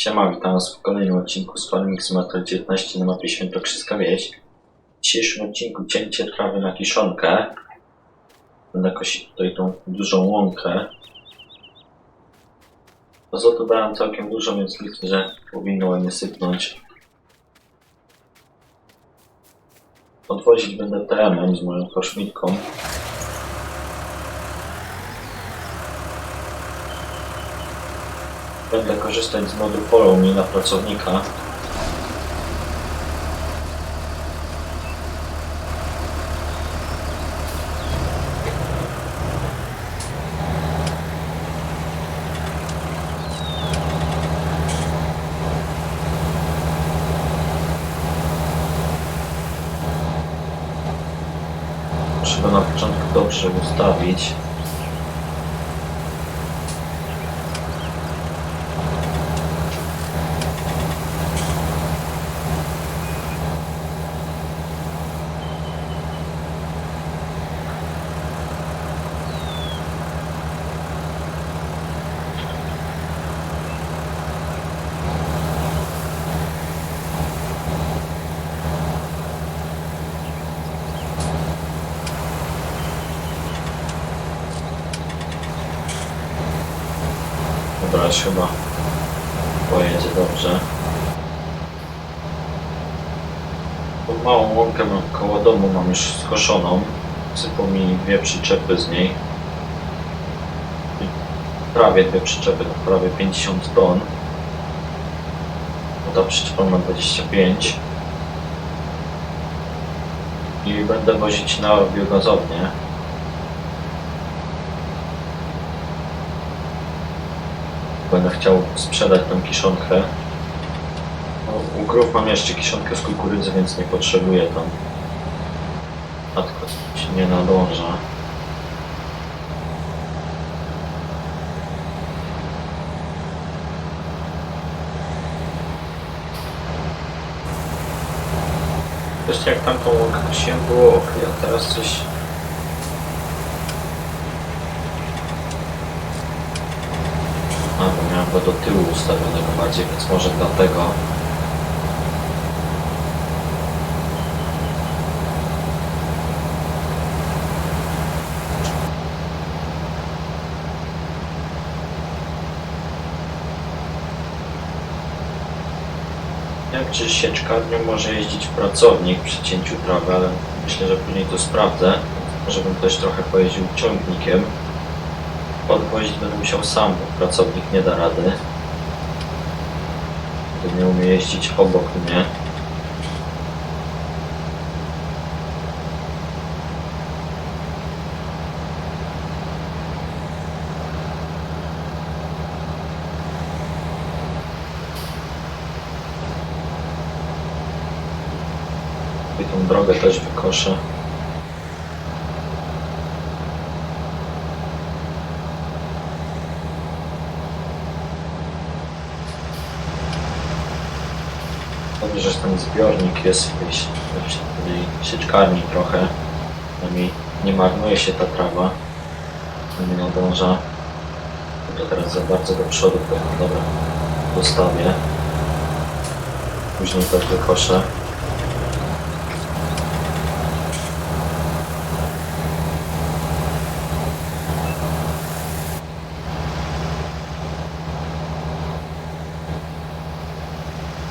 Siema, witam was w kolejnym odcinku z Farming Simulator 19 na mapie Świętokrzyska Wieś. W dzisiejszym odcinku cięcie trawy na kiszonkę. Będę kosić tutaj tą dużą łąkę. Azotu dałem całkiem dużo, więc myślę, że powinno ładnie sypnąć. Odwozić będę TM-em z moją koszmitką. Będę korzystać z modu Follow Me na pracownika. Go na początku dobrze ustawić. Już chyba pojedzie dobrze. Tą małą łąkę koło domu, mam już skoszoną. Sypą mi dwie przyczepy z niej. Prawie dwie przyczepy, prawie 50 ton. No ta przyczepa ma 25. I będę wozić na biogazownię. Będę chciał sprzedać tą kiszonkę. No, u krów mam jeszcze kiszonkę z kukurydzy, więc nie potrzebuję tam. Matko ci nie nadąża. Wreszcie jak tamtą łąkę kosiłem było ok, a teraz coś... Do tyłu ustawionego bardziej, więc może dlatego. Wiem, czy sieczkarnią może jeździć pracownik przy cięciu trawy, ale myślę, że później to sprawdzę. Może bym też trochę pojeździł ciągnikiem. Podwozić będę musiał sam, bo pracownik nie da rady. Nie umie jeździć obok mnie. I tą drogę też wykoszę. Dobrze, że ten zbiornik jest w tej, si- w tej sieczkarni trochę. Nie marnuje się ta trawa. Nie nadąża. To teraz za bardzo do przodu powiem, dobra, zostawię. Później też wykoszę.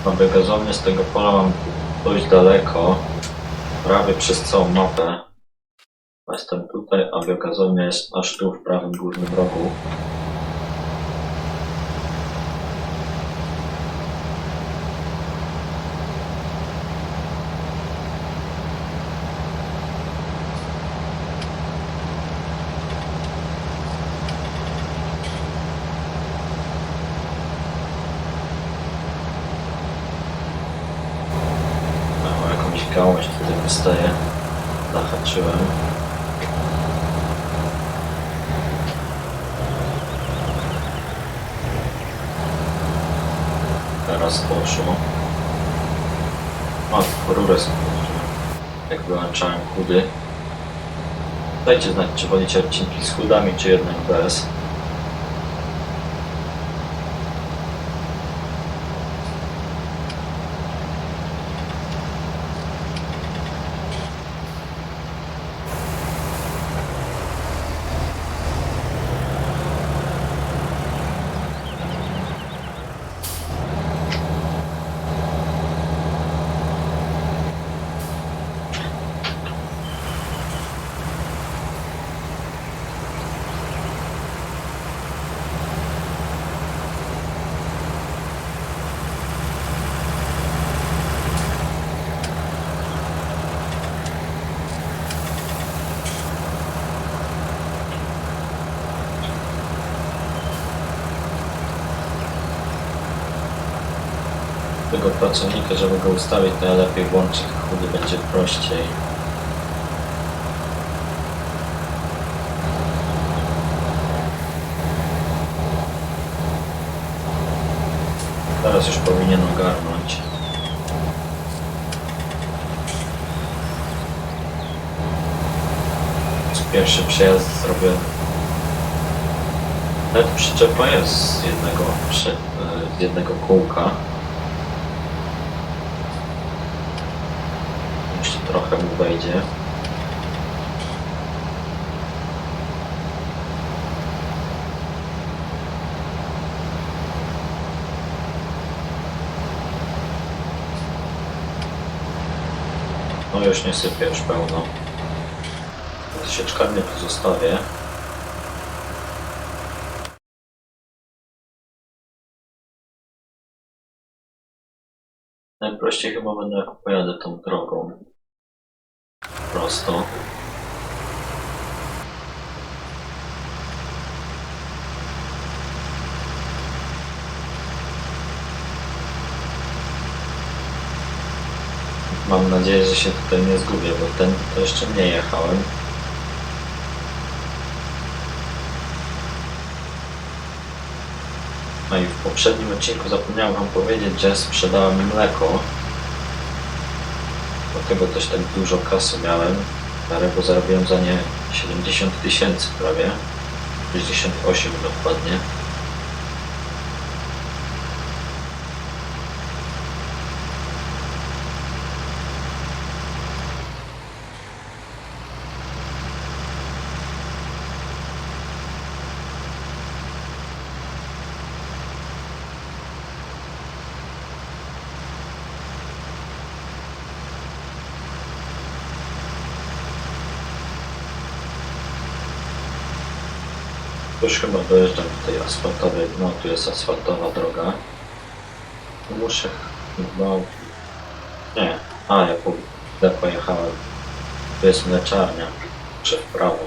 Na biogazownię z tego pola mam dość daleko, prawie przez całą mapę. Jestem tutaj, a biogazownia jest aż tu w prawym górnym rogu. No, jakąś gałąź tutaj wystaje. Zahaczyłem. Teraz poszło. O, rurę włożyłem. Jak wyłączałem chudy. Dajcie znać, czy wolicie odcinki z chudami, czy jednak bez. Tego pracownika, żeby go ustawić, to ja lepiej włączę chudy, będzie prościej. Teraz już powinien ogarnąć. Pierwszy przejazd zrobiony. Nawet przyczepa jest z jednego, e, z jednego kółka. Jeszcze wejdzie. No już nie sypię już pełno. Sieczkarnię tu zostawię. Najprościej chyba będę jak pojadę tą drogą. Prosto. Mam nadzieję, że się tutaj nie zgubię, bo ten to jeszcze nie jechałem. No i w poprzednim odcinku zapomniałem wam powiedzieć, że sprzedałem mleko. Dlatego też tak dużo kasy miałem. Bo zarobiłem za nie 70 tysięcy prawie. 68 dokładnie. Już chyba dojeżdżam do tej asfaltowej, no tu jest asfaltowa droga. Muszę chyba... Nie, a ja źle pojechałem. Tu jest mleczarnia, muszę w prawo.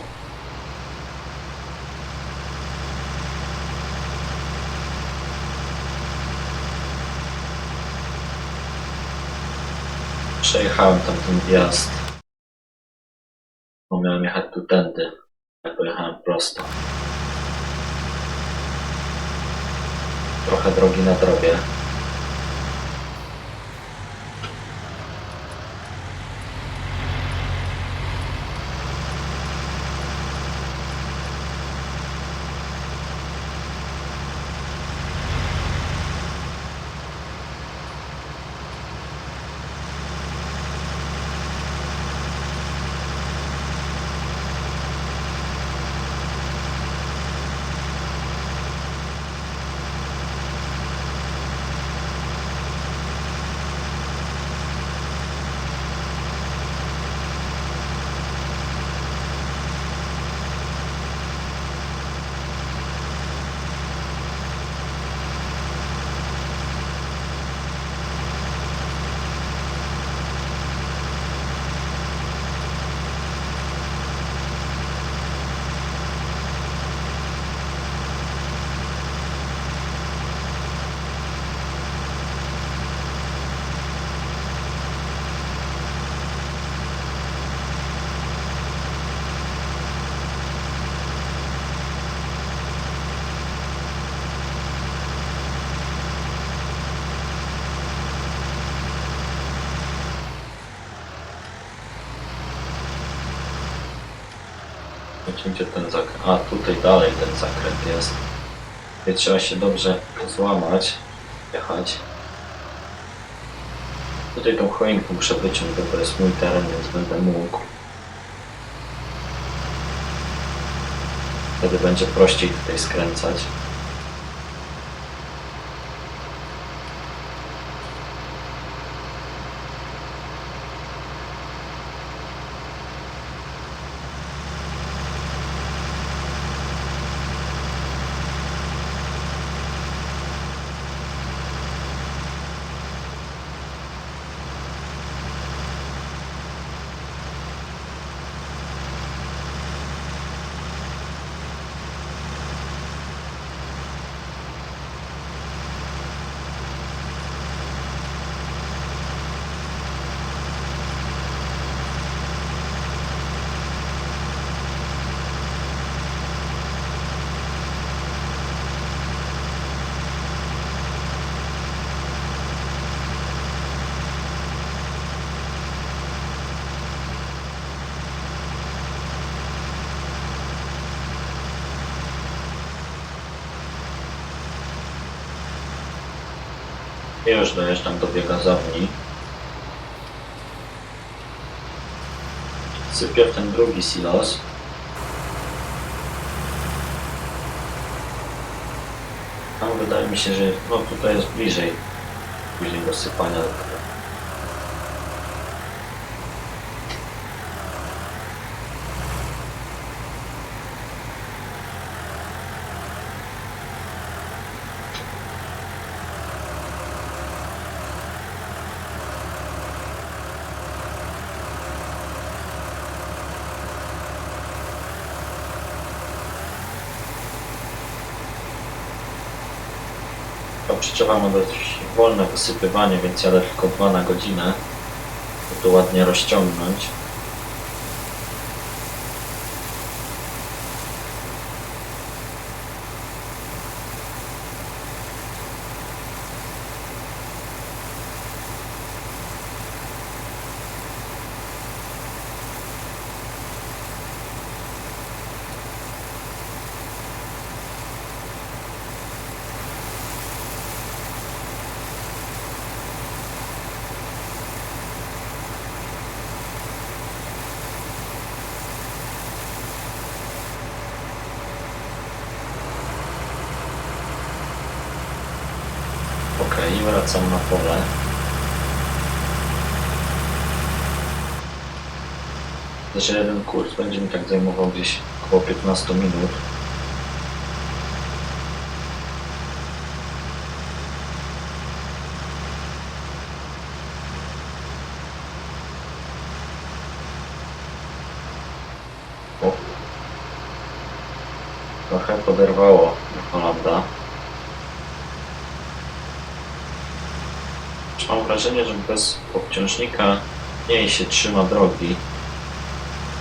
Przejechałem tam ten wjazd. Bo miałem jechać tu tędy. Ja pojechałem prosto. Trochę drogi na ten zakręt? A, tutaj dalej ten zakręt jest. Tutaj trzeba się dobrze złamać, jechać. Tutaj tą choinkę muszę wyciąć, bo to jest mój teren, więc będę mógł. Wtedy będzie prościej tutaj skręcać. Już dojeżdżam do biegazowni. Sypię w ten drugi silos. Tam wydaje mi się, że no tutaj jest bliżej później do sypania. To przyczepa ma dość wolne wysypywanie, więc jadę tylko 2 na godzinę, by to ładnie rozciągnąć. I wracam na pole. Znaczy jeden kurs będzie mi tak zajmował gdzieś około 15 minut. O. Trochę poderwało Holanda. Mam wrażenie, że bez obciążnika mniej się trzyma drogi.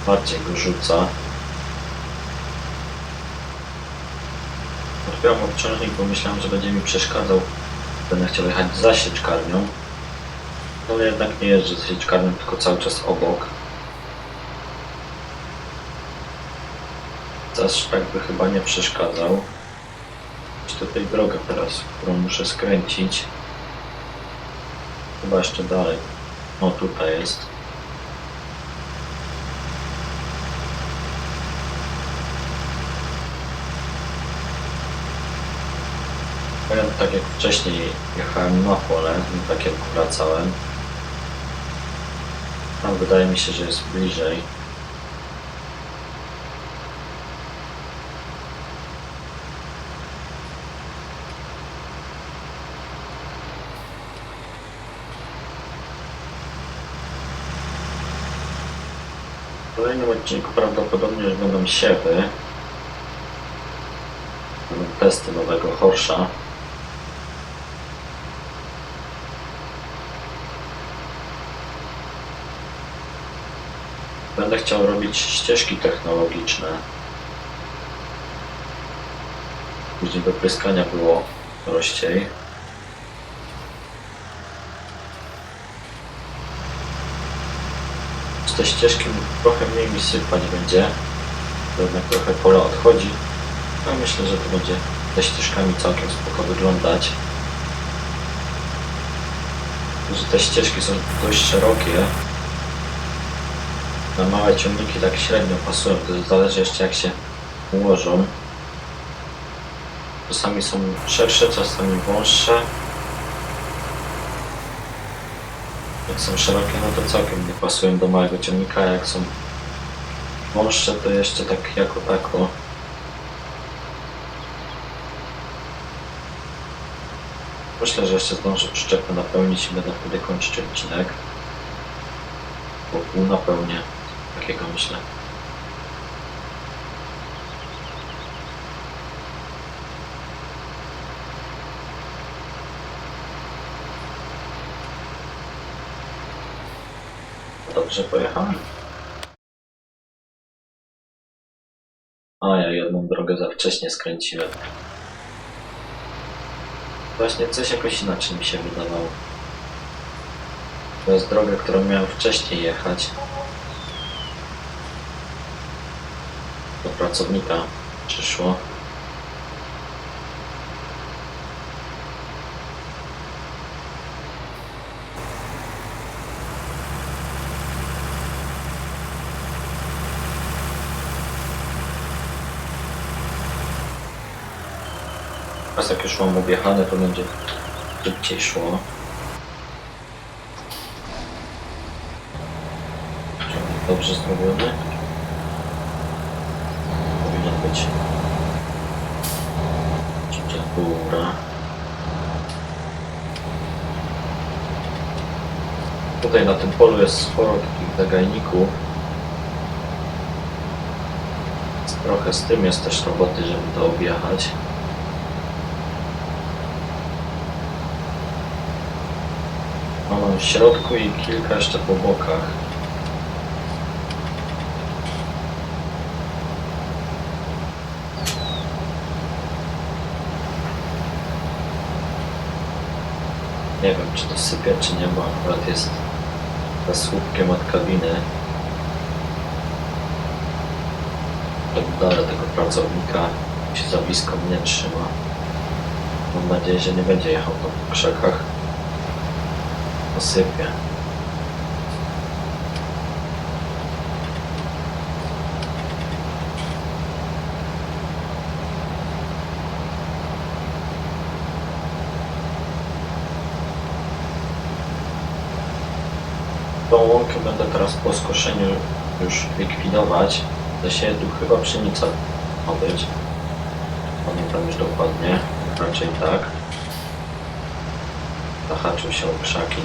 Bardziej go rzuca. Odpiąłem obciążnik, bo myślałem, że będzie mi przeszkadzał. Będę chciał jechać za sieczkarnią. Ale jednak nie jeżdżę za sieczkarnią, tylko cały czas obok. Aż tak by chyba nie przeszkadzał. Jest tutaj droga teraz, którą muszę skręcić. Chyba jeszcze dalej. O, tutaj jest. Powiem tak jak wcześniej jechałem na pole, tak jak wracałem. Tam wydaje mi się, że jest bliżej. Kolejnym odcinku prawdopodobnie już będą siewy. Testy nowego Horsza. Będę chciał robić ścieżki technologiczne. Później do pryskania było prościej. Te ścieżki trochę mniej mi sypać będzie. To jednak trochę pole odchodzi. No myślę, że to będzie ze ścieżkami całkiem spoko wyglądać. Że te ścieżki są dość szerokie. Na małe ciągniki tak średnio pasują. To zależy jeszcze jak się ułożą. Czasami są szersze, czasami wąższe. Jak są szerokie, no to całkiem nie pasują do małego ciągnika, jak są wąższe, to jeszcze tak jako tako. Myślę, że jeszcze zdążę przyczepę napełnić i będę wtedy kończyć odcinek. Po pół napełnię, takiego myślę. Dobrze pojechałem. A ja jedną drogę za wcześnie skręciłem. Właśnie coś jakoś inaczej mi się wydawało. To jest droga, którą miałem wcześniej jechać. Do pracownika przyszło. Teraz jak już mam objechane, to będzie szybciej szło. Dobrze zrobiony. Powinien być. Trzecia góra. Tutaj na tym polu jest sporo takich zagajników. Trochę z tym jest też roboty, żeby to objechać. Mam w środku i kilka jeszcze po bokach. Nie wiem, czy to sypie, czy nie, bo akurat jest za słupkiem od kabiny. Oddalę tego pracownika, się za blisko mnie trzyma. Mam nadzieję, że nie będzie jechał po krzakach. Posypie. Tą łąkę będę teraz po skoszeniu już likwidować. Zasię tu chyba pszenica ma być. Pamiętam już dokładnie. Raczej tak. Zahaczył się o krzaki.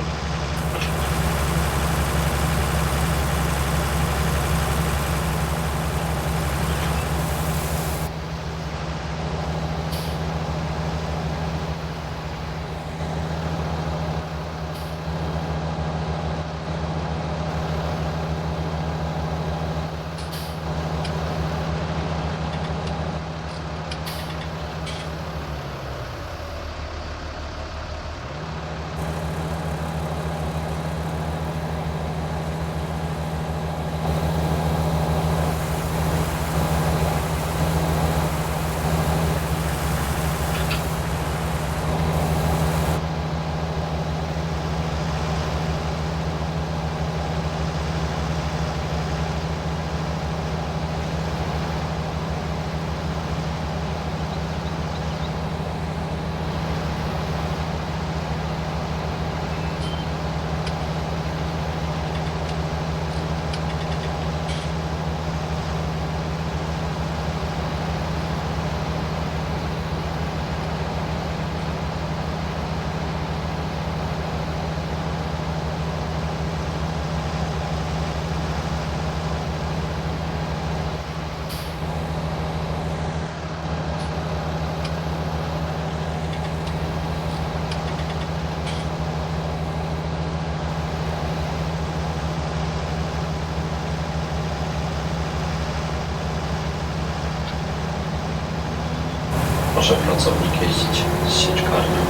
Może pracownik jeździć z sieczkarnią.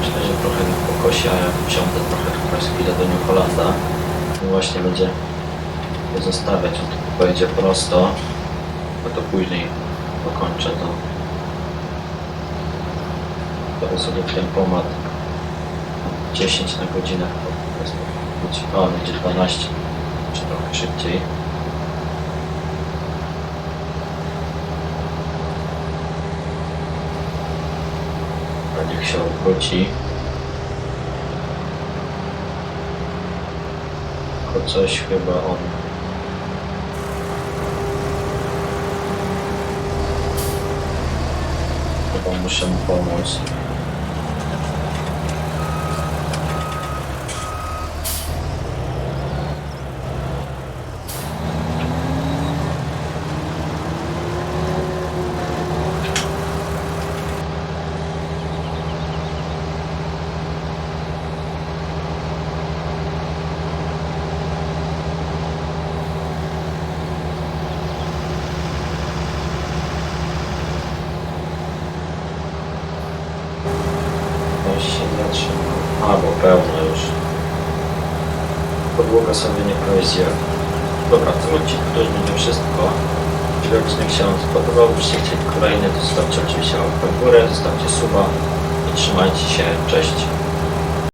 Myślę, że trochę mi pokosi, a jak wsiądę trochę teraz chwilę do New Hollanda, to właśnie będzie je zostawiać. On tu pojedzie prosto, a to później dokończę to. Biorę sobie tempomat 10 na godzinę, to jest a będzie 12, czy trochę szybciej. Niech się obróci. Tylko coś chyba on. Chyba muszę mu pomóc. Weź się zatrzyma. A, bo pełno już. Podłoga sobie nie pojeździła. Dobra, w tym odcinku to już będzie wszystko. Jeśli odcinek się Wam spodobał, byście chcieli kolejny, to zostawcie oczywiście łapkę w górę, zostawcie suba i trzymajcie się. Cześć.